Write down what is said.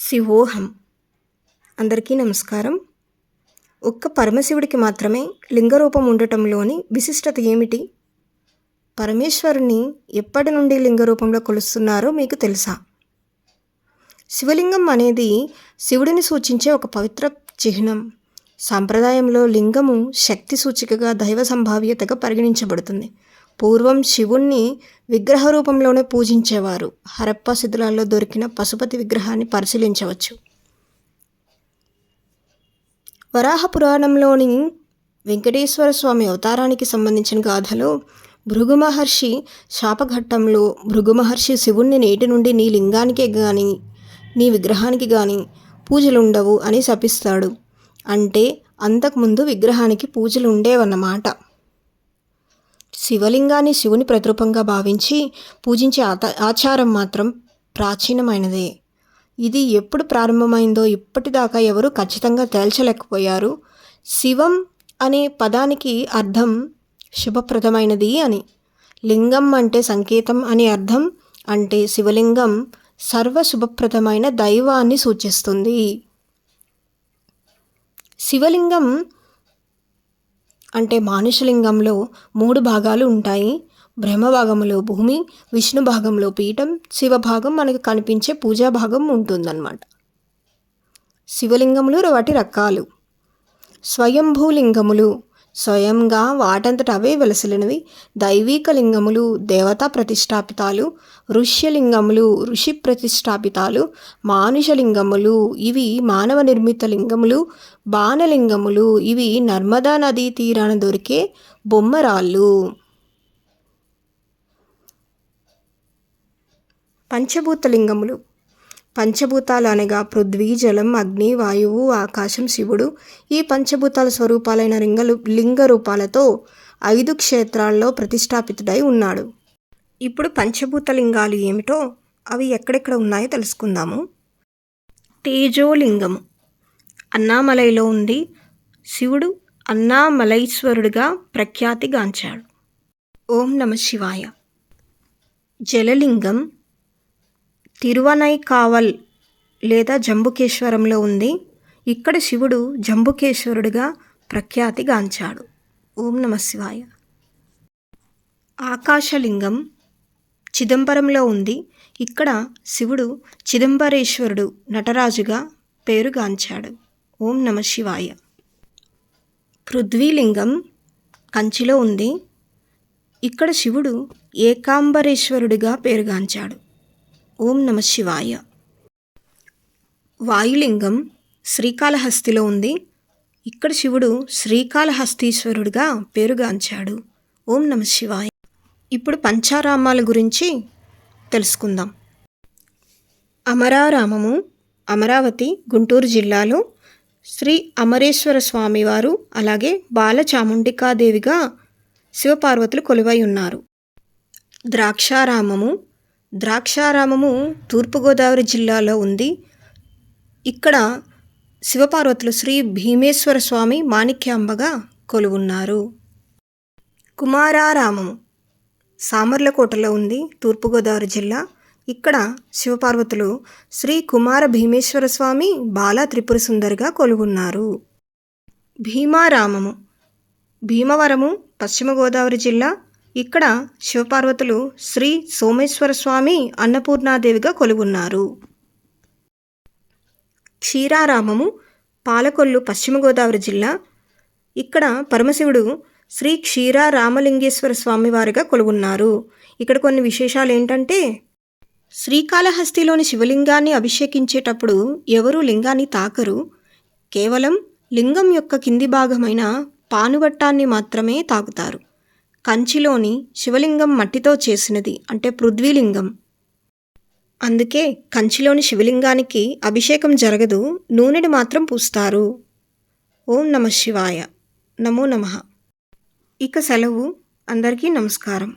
శివోహం అందరికీ నమస్కారం. ఒక్క పరమశివుడికి మాత్రమే లింగరూపం ఉండటంలోని విశిష్టత ఏమిటి? పరమేశ్వరుని ఎప్పటి నుండి లింగరూపంలో కొలుస్తున్నారో మీకు తెలుసా? శివలింగం అనేది శివుడిని సూచించే ఒక పవిత్ర చిహ్నం. సాంప్రదాయంలో లింగము శక్తి సూచికగా దైవ సంభావ్యతగా పరిగణించబడుతుంది. పూర్వం శివుణ్ణి విగ్రహ రూపంలోనే పూజించేవారు. హరప్ప శిథిలాల్లో దొరికిన పశుపతి విగ్రహాన్ని పరిశీలించవచ్చు. వరాహ పురాణంలోని వెంకటేశ్వర స్వామి అవతారానికి సంబంధించిన గాథలో భృగు మహర్షి శాపఘట్టంలో భృగు మహర్షి శివుణ్ణి నేటి నుండి నీ లింగానికే కానీ నీ విగ్రహానికి కానీ పూజలు ఉండవు అని శపిస్తాడు. అంటే అంతకుముందు విగ్రహానికి పూజలు ఉండేవన్నమాట శివలింగాన్ని శివుని ప్రతిరూపంగా భావించి పూజించే ఆచారం మాత్రం ప్రాచీనమైనదే. ఇది ఎప్పుడు ప్రారంభమైందో ఇప్పటిదాకా ఎవరు ఖచ్చితంగా తేల్చలేకపోయారు. శివం అనే పదానికి అర్థం శుభప్రదమైనది అని. లింగం అంటే సంకేతం అని అర్థం అంటే శివలింగం సర్వశుభప్రదమైన దైవాన్ని సూచిస్తుంది. శివలింగం అంటే మానుషలింగంలో మూడు భాగాలు ఉంటాయి. బ్రహ్మభాగంలో భూమి విష్ణు భాగంలో పీఠం శివ భాగం మనకు కనిపించే పూజా భాగం ఉంటుందన్నమాట. శివలింగములు వాటి రకాలు. స్వయంభూలింగములు స్వయంగా వాటంతట అవే వెలసిలినవి. దైవీక లింగములు దేవతా ప్రతిష్టాపితాలు ఋష్యలింగములు ఋషి ప్రతిష్టాపితాలు మానుషలింగములు ఇవి మానవ నిర్మిత లింగములు బాణలింగములు ఇవి నర్మదా నదీ తీరాన దొరికే బొమ్మరాళ్ళు. పంచభూతలింగములు. పంచభూతాలు అనగా పృథ్వీ జలం అగ్ని వాయువు ఆకాశం శివుడు ఈ పంచభూతాల స్వరూపాలైన లింగలు లింగ రూపాలతో ఐదు క్షేత్రాల్లో ప్రతిష్టాపితుడై ఉన్నాడు. ఇప్పుడు పంచభూత లింగాలు ఏమిటో అవి ఎక్కడెక్కడ ఉన్నాయో తెలుసుకుందాము. తేజోలింగము అన్నామలైలో ఉంది శివుడు అన్నామలైశ్వరుడిగా ప్రఖ్యాతిగాంచాడు ఓం నమ శివాయ. జలలింగం తిరువనైకావల్ లేదా జంబుకేశ్వరంలో ఉంది. ఇక్కడ శివుడు జంబుకేశ్వరుడిగా ప్రఖ్యాతిగాంచాడు ఓం నమ శివాయ. ఆకాశలింగం చిదంబరంలో ఉంది. ఇక్కడ శివుడు చిదంబరేశ్వరుడు నటరాజుగా పేరుగాంచాడు ఓం నమ శివాయ. పృథ్వీలింగం కంచిలో ఉంది. ఇక్కడ శివుడు ఏకాంబరేశ్వరుడిగా పేరుగాంచాడు ఓం నమ శివాయ. వాయులింగం శ్రీకాళహస్తిలో ఉంది. ఇక్కడ శివుడు శ్రీకాళహస్తీశ్వరుడిగా పేరుగాంచాడు. ఓం నమ శివాయ. ఇప్పుడు పంచారామాల గురించి తెలుసుకుందాం. అమరారామము అమరావతి గుంటూరు జిల్లాలో శ్రీ అమరేశ్వర స్వామివారు అలాగే బాలచాముండికాదేవిగా శివపార్వతులు కొలువై ఉన్నారు. ద్రాక్షారామము ద్రాక్షారామము తూర్పుగోదావరి జిల్లాలో ఉంది. ఇక్కడ శివపార్వతులు శ్రీ భీమేశ్వర స్వామి మాణిక్యాంబగా కొలువున్నారు. కుమారారామము సామర్లకోటలో ఉంది తూర్పుగోదావరి జిల్లా. ఇక్కడ శివపార్వతులు శ్రీ కుమార భీమేశ్వర స్వామి బాల త్రిపుర సుందరిగా కొలువున్నారు. భీమారామము భీమవరము పశ్చిమ గోదావరి జిల్లా. ఇక్కడ శివపార్వతులు శ్రీ సోమేశ్వర స్వామి అన్నపూర్ణాదేవిగా కొలువున్నారు. క్షీరారామము పాలకొల్లు పశ్చిమ గోదావరి జిల్లా. ఇక్కడ పరమశివుడు శ్రీ క్షీర రామలింగేశ్వర స్వామివారిగా కొలువున్నారు. ఇక్కడ కొన్ని విశేషాలు ఏంటంటే శ్రీకాళహస్తిలోని శివలింగాన్ని అభిషేకించేటప్పుడు ఎవరూ లింగాన్ని తాకరు. కేవలం లింగం యొక్క కింది భాగమైన పానుగట్టాన్ని మాత్రమే తాకుతారు. కంచిలోని శివలింగం మట్టితో చేసినది అంటే పృథ్వీలింగం. అందుకే కంచిలోని శివలింగానికి అభిషేకం జరగదు నూనెని మాత్రం పూస్తారు. ఓం నమ శివాయ. నమో నమ. ఇక సెలవు. అందరికీ నమస్కారం.